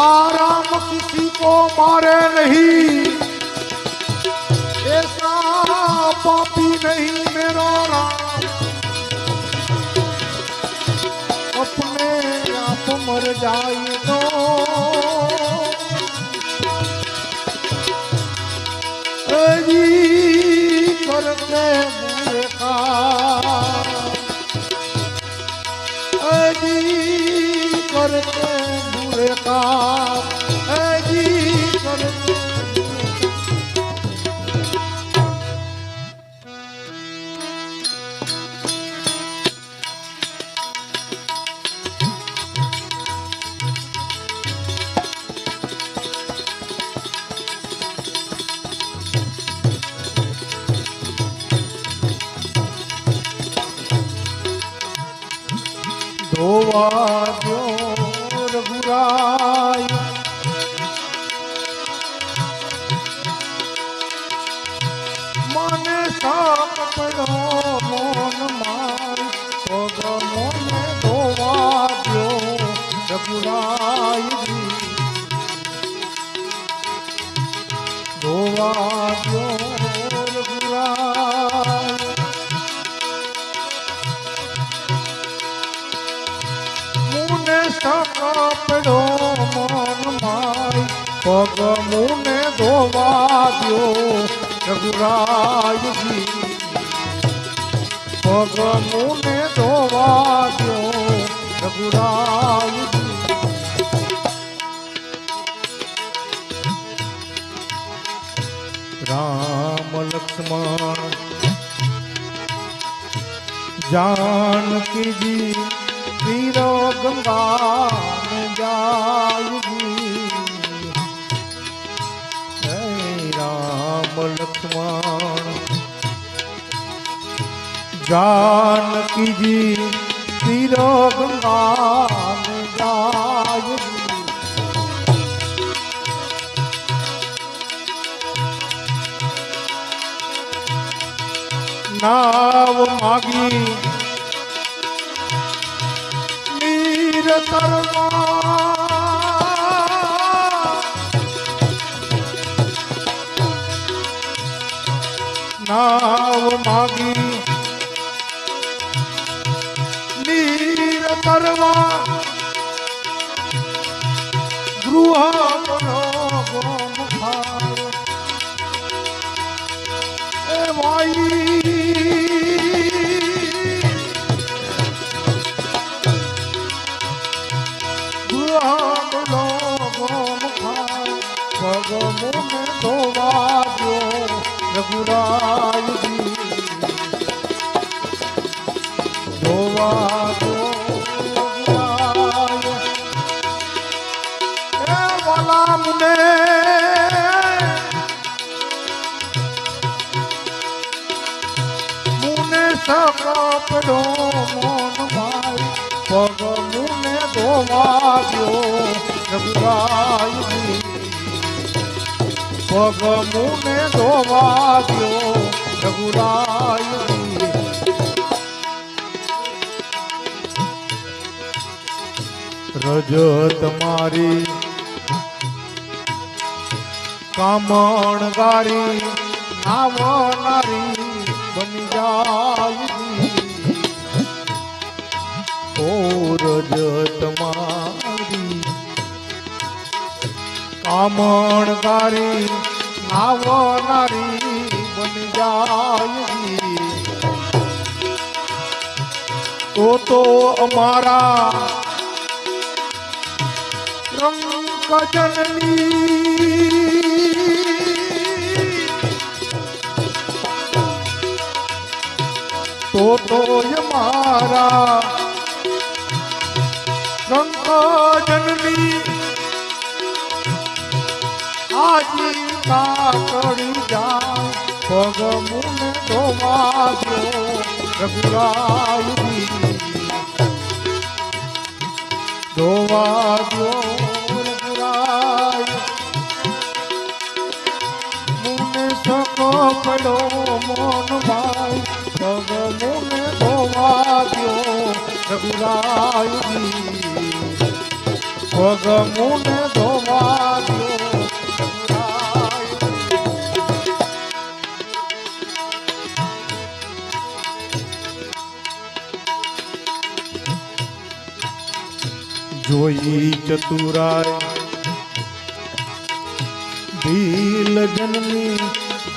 आराम किसी को मारे नहीं ऐसा पापी नहीं मेरा राम अपने आप मर जाए तो जी ધોવા મુને ધોવા દો રઘુરાયજી પગ મુને ધોવા દો રઘુરાયજી રામ લક્ષ્મણ જાનકીજી પીરો ગંગા જાય રાવણ જાનકીજી તિરોગ માન ગાય. નાવ માગી નીર તરવા નાવ માગી. નીર કરવા ગૃહનો રઘુરાયજી ધોવા દો સકપડો મોન ભાઈ પગ મુને ધોવા રઘુરાયજી પગ મુને ધોવા દ્યો રઘુરાયજી રજ તમારી કામણ ગારી આવનારી બની જાય ઓ રજ તમારી ગારી આવનારી બની જાય તો તો અમારા રંગ તો તોય મારા રંગજનની કાકડી જાય પગ મુને ધોવા દો રઘુરાયજી ધોવા દો રઘુરાય. મુને સકો પડો મોન ભાઈ પગ મુન ધોવા દો પગ મુને ધોવા જોઈ ચતુરાય. દિલ જનની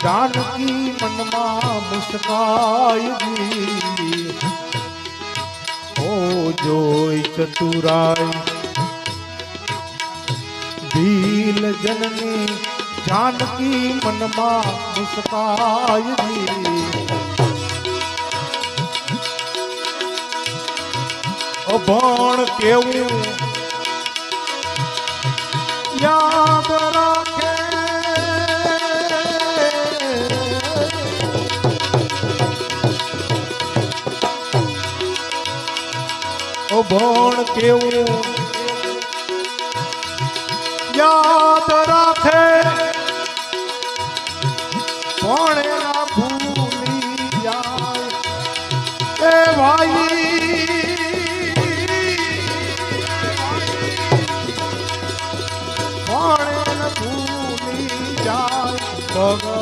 જાનકી મનમાં મુસ્કાય જી ઓ જોઈ ચતુરાય. દિલ જનની જાનકી મનમાં મુસ્કાય જી અભણ કેવું અભણ કેવું? યાદ રાખે. પણ એના ભૂલી જાય. એ ભાઈ. પણ એને ભૂલી જાય. પગ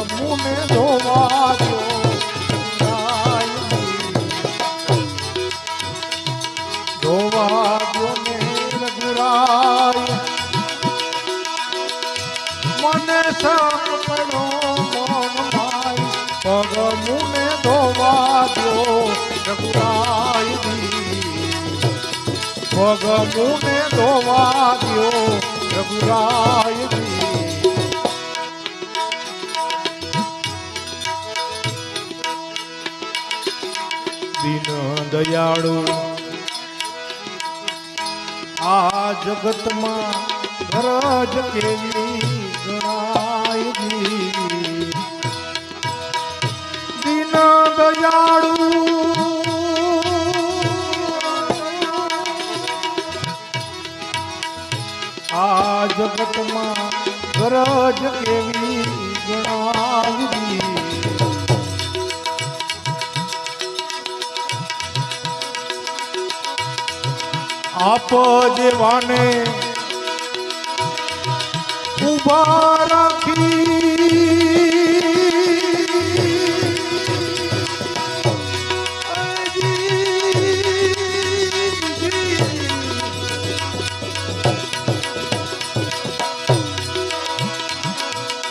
પગ મુને ધોવા દ્યો રઘુરાયજી દીન દયાળુ આ જગતમાં ગરજ કેવી ગણાયજી જગતમાં ગરજ કેવી ગણાવી આપ જેવાને ઊભા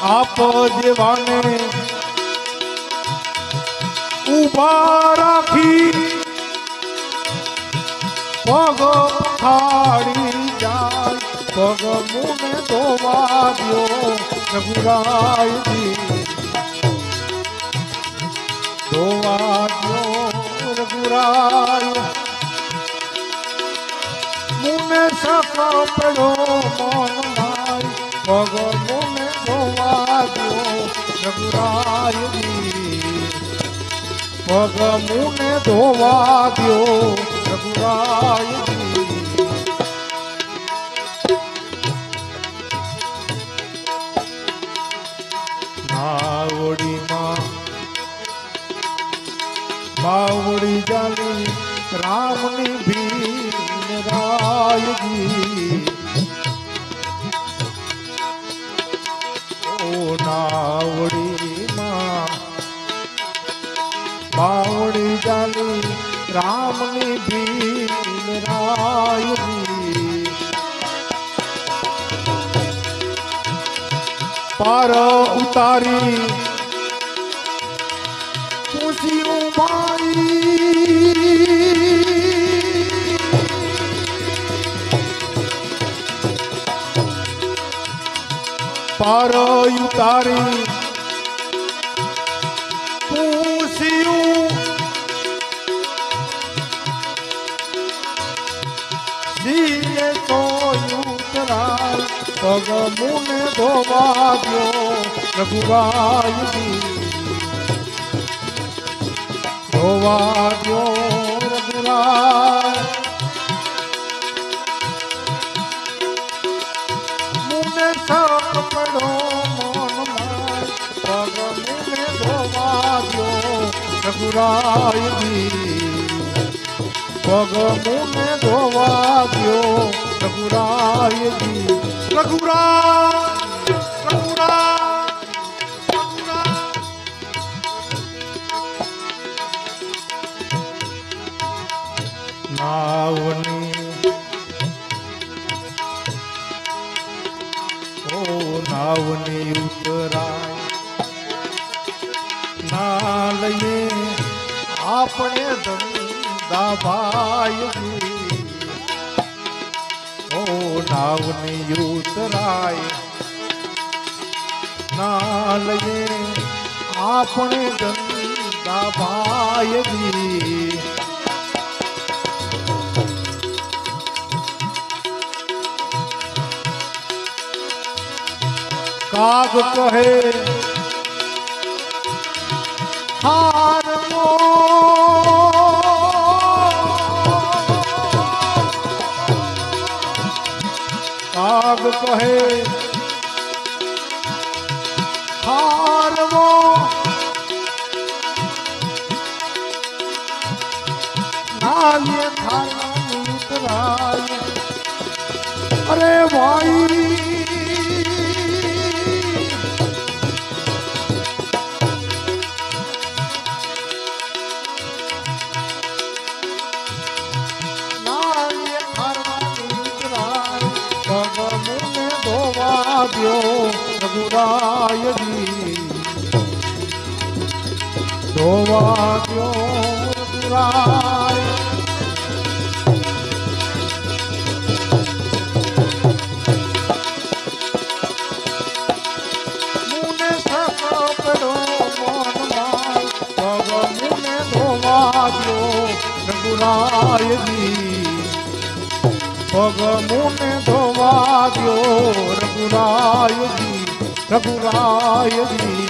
આપ દેવાને. ઊભા રાખી પગ ખાડી જાય. પગ મુને ધોવા દો રઘુરાયજી. ધોવા દો રઘુરાય. મુને સક પડો મન માય. પગ મુને ધોવા ગયો રઘુરાયજી. નાવડીમાં બાવડી જાલી રામની ભીન રાયજી બાવડી જાની રામની ભીમ રાયની પાર ઉતારી પૂછ્યું પાર ઉતારી ઉતરાય ધોવાયો રઘુરાયજી ધોવા દ્યો રઘુરાય મુને સાપડો મનમાં જગમુને ધોવાયો રઘુરાયજી પગ મુને ધોવા દ્યો રઘુરાયજી રઘુરાય નાવની ઓ નાવની ઉતરાય ના લઈએ આપણે ધંધા ભાઈ નાવની ઉતરાય. ના લઈએ આપણે ધંધા ભાઈ કાગ કહે હાર કહે હારવો નાલ્ય થાના અરે ભાઈ ધોવા દ્યો રઘુરાયજી પગ મુને ધોવા દ્યો રઘુરાયજી રઘુરાયજી